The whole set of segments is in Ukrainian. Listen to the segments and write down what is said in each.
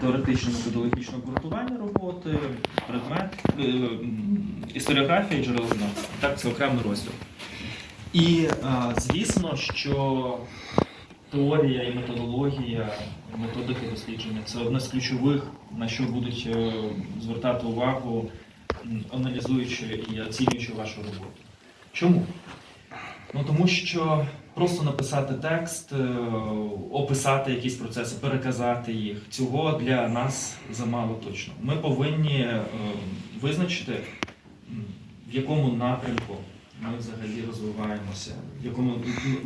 теоретично-методологічне обґрунтування роботи, предмет, е, історіографія і джерелознавство. Так, це окремий розділ. І е, звісно, що теорія і методологія, методики дослідження це одне з ключових, на що будуть е, звертати увагу, аналізуючи і оцінюючи вашу роботу. Чому? Ну тому що просто написати текст, е, описати якісь процеси, переказати їх, цього для нас замало точно. Ми повинні е, визначити, в якому напрямку ми взагалі розвиваємося, в якому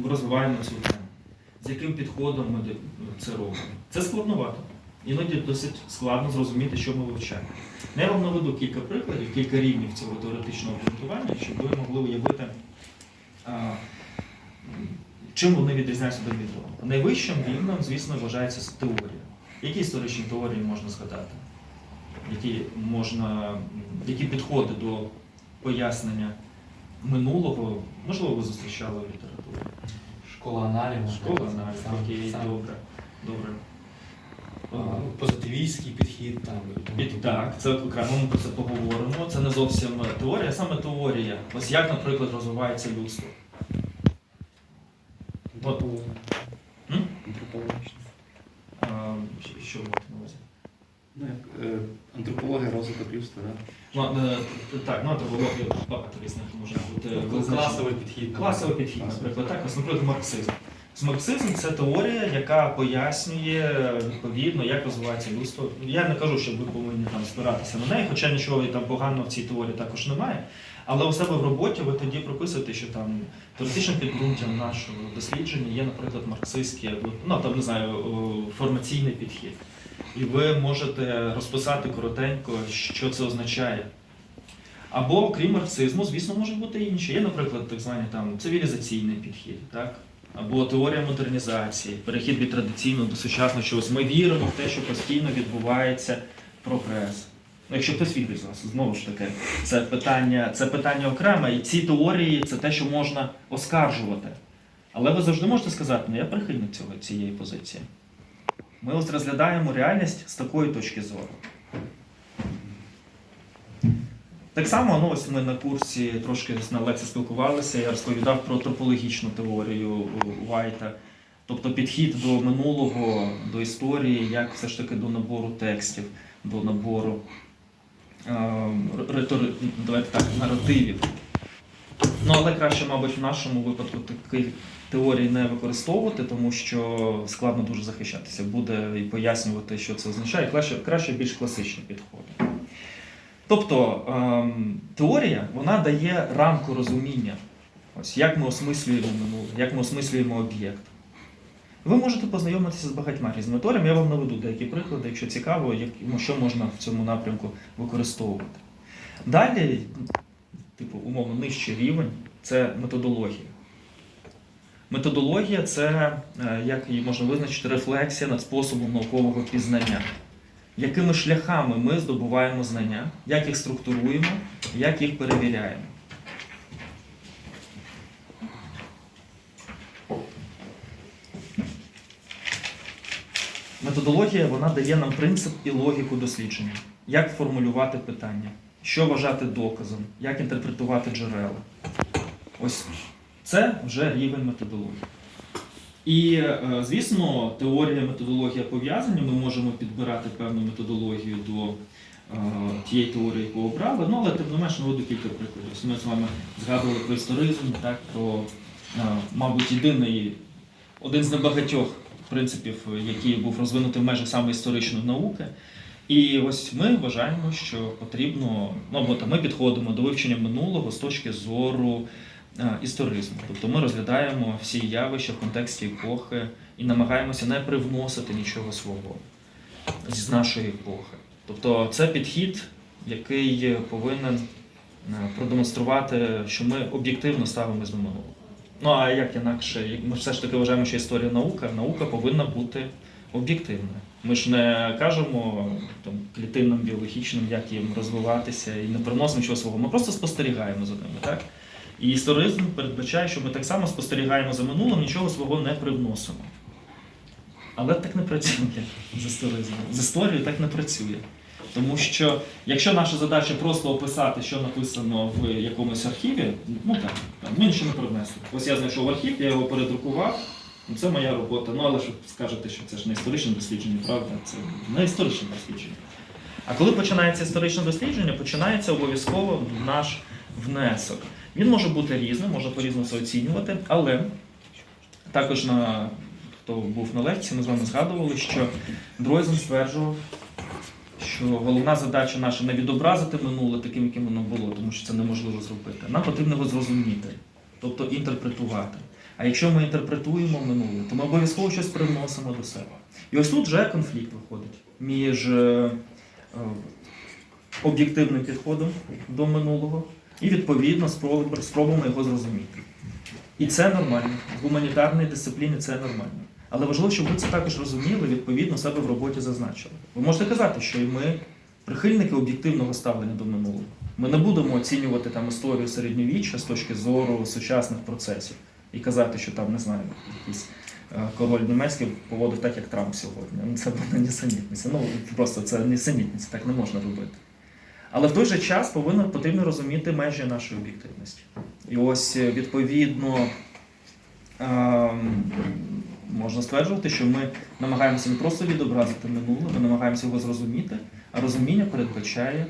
розвиваємо цю тему, з яким підходом ми це робимо. Це складновато. Іноді досить складно зрозуміти, що ми вивчаємо. Я вам наведу кілька прикладів, кілька рівнів цього теоретичного обґрунтування, щоб ви могли уявити, а, чим вони відрізняються один від одного. Найвищим рівнем, звісно, вважається теорія. Які історичні теорії можна згадати? Які, можна, які підходи до пояснення минулого, можливо, ви зустрічали в літературі? Школа аналізу. Школа аналізу, окей, сам- добре. добре. Позитивістський підхід там. Під, так, це окремо ми про це поговоримо. Це не зовсім теорія, а саме теорія. Ось як, наприклад, розвивається людство. Антропологічно. Що- ви маєте на увазі? Ну, як е, антропологія розвиток людства, да? Ну, е, так, ну антропологія багато різних може бути. Тобто визначень. Класовий підхід. Класовий підхід, наприклад, так, ось, наприклад, марксизм. Марксизм це теорія, яка пояснює відповідно, як розвивається людство. Я не кажу, що ви повинні там спиратися на неї, хоча нічого там поганого в цій теорії також немає. Але у себе в роботі ви тоді прописуєте, що там теоретичним підґрунтям нашого дослідження є, наприклад, марксистське, ну там не знаю, формаційний підхід. І ви можете розписати коротенько, що це означає. Або окрім марксизму, звісно, можуть бути інші. Є, наприклад, так званий там цивілізаційний підхід, так? Або теорія модернізації, перехід від традиційного до сучасного чогось. Ми віримо в те, що постійно відбувається прогрес. Ну, якщо хтось вірить з знову ж таки, це питання, це питання окреме, і ці теорії це те, що можна оскаржувати. Але ви завжди можете сказати, ну я прихильник цього, цієї позиції. Ми ось розглядаємо реальність з такої точки зору. Так само, ну ось ми на курсі трошки на лекції спілкувалися, я розповідав про тропологічну теорію Вайта, тобто підхід до минулого, до історії, як все ж таки до набору текстів, до набору е, давайте так, наративів. Ну, але краще, мабуть, в нашому випадку таких теорій не використовувати, тому що складно дуже захищатися. Буде і пояснювати, що це означає. Краще, краще більш класичні підходи. Тобто ем, теорія вона дає рамку розуміння, ось як ми осмислюємо минуле, як ми осмислюємо об'єкт. Ви можете познайомитися з багатьма різними теоріями. Я вам наведу деякі приклади, якщо цікаво, ну, що можна в цьому напрямку використовувати. Далі, типу, умовно, нижчий рівень це методологія. Методологія це, е, як її можна визначити, рефлексія над способом наукового пізнання. Якими шляхами ми здобуваємо знання, як їх структуруємо, як їх перевіряємо. Методологія вона дає нам принцип і логіку дослідження, як формулювати питання, що вважати доказом, як інтерпретувати джерела. Ось це вже рівень методології. І, е, звісно, теорія методологія пов'язані. Ми можемо підбирати певну методологію до е, тієї теорії, яку обрали. Ну, але тим не менш наведу кілька прикладів. Ми з вами згадували про історизм, так, про, е, мабуть, єдиний, один з небагатьох принципів, який був розвинутий в межах саме історичної науки. І ось ми вважаємо, що потрібно, ну або ми підходимо до вивчення минулого з точки зору е, історизму. Тобто ми розглядаємо всі явища в контексті епохи і намагаємося не привносити нічого свого з нашої епохи. Тобто це підхід, який повинен е, продемонструвати, що ми об'єктивно ставимось до минулого. Ну а як інакше, ми все ж таки вважаємо, що історія наука, наука повинна бути об'єктивною. Ми ж не кажемо там, клітинним, біологічним, як їм розвиватися і не приносимо нічого свого. Ми просто спостерігаємо за ними. Так? І історизм передбачає, що ми так само спостерігаємо за минулим, нічого свого не привносимо. Але так не працює з історизмом. З історією так не працює. Тому що якщо наша задача просто описати, що написано в якомусь архіві, ну так, там, ми нічого не привнесли. Ось я знайшов архів, я його передрукував, ну, це моя робота. Ну але ж скажете, що це ж не історичне дослідження, правда? Це не історичне дослідження. А коли починається історичне дослідження, починається обов'язково наш внесок. Він може бути різним, можна по-різному це оцінювати, але також на хто був на лекції, ми з вами згадували, що Дройзен стверджував, що головна задача наша не відобразити минуле таким, яким воно було, тому що це неможливо зробити. Нам потрібно його зрозуміти, тобто інтерпретувати. А якщо ми інтерпретуємо минуле, то ми обов'язково щось привносимо до себе. І ось тут вже конфлікт виходить між е, е, об'єктивним підходом до минулого і відповідно спроб- спробуємо його зрозуміти. І це нормально. В гуманітарній дисципліні це нормально. Але важливо, щоб ви це також розуміли, відповідно себе в роботі зазначили. Ви можете казати, що і ми прихильники об'єктивного ставлення до минулого. Ми не будемо оцінювати там історію середньовіччя з точки зору сучасних процесів і казати, що там не знаю, якийсь е, король німецький поводив так, як Трамп сьогодні. Ну, Це буде несенітниця. Ну просто це несенітниця, так не можна робити. Але в той же час повинно потрібно розуміти межі нашої об'єктивності. І ось е, відповідно ем, можна стверджувати, що ми намагаємося не просто відобразити минуле, ми намагаємося його зрозуміти, а розуміння передбачає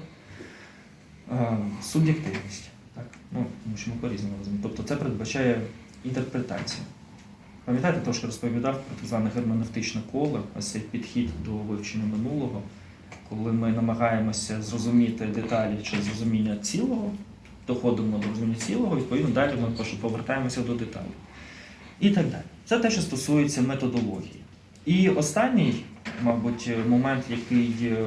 е, суб'єктивність. Так? Ну, тому що ми по-різному розуміємо. Тобто це передбачає інтерпретацію. Пам'ятаєте, трошки розповідав про так зване герменевтичне коло, ось цей підхід до вивчення минулого, коли ми намагаємося зрозуміти деталі через розуміння цілого, доходимо до розуміння цілого, відповідно далі ми повертаємося до деталей. І так далі. Це те, що стосується методології. І останній, мабуть, момент, який е,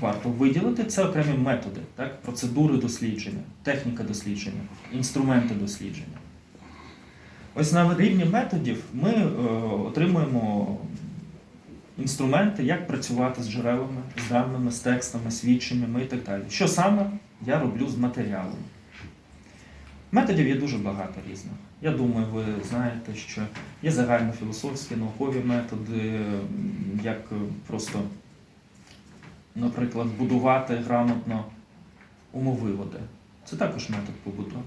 варто виділити, це окремі методи, так? процедури дослідження, техніка дослідження, інструменти дослідження. Ось на рівні методів ми е, отримуємо інструменти, як працювати з джерелами, з даними, з текстами, свідченнями і так далі. Що саме я роблю з матеріалом? Методів є дуже багато різних. Я думаю, ви знаєте, що є загальнофілософські, наукові методи, як просто, наприклад, будувати грамотно умовиводи. Це також метод побудови.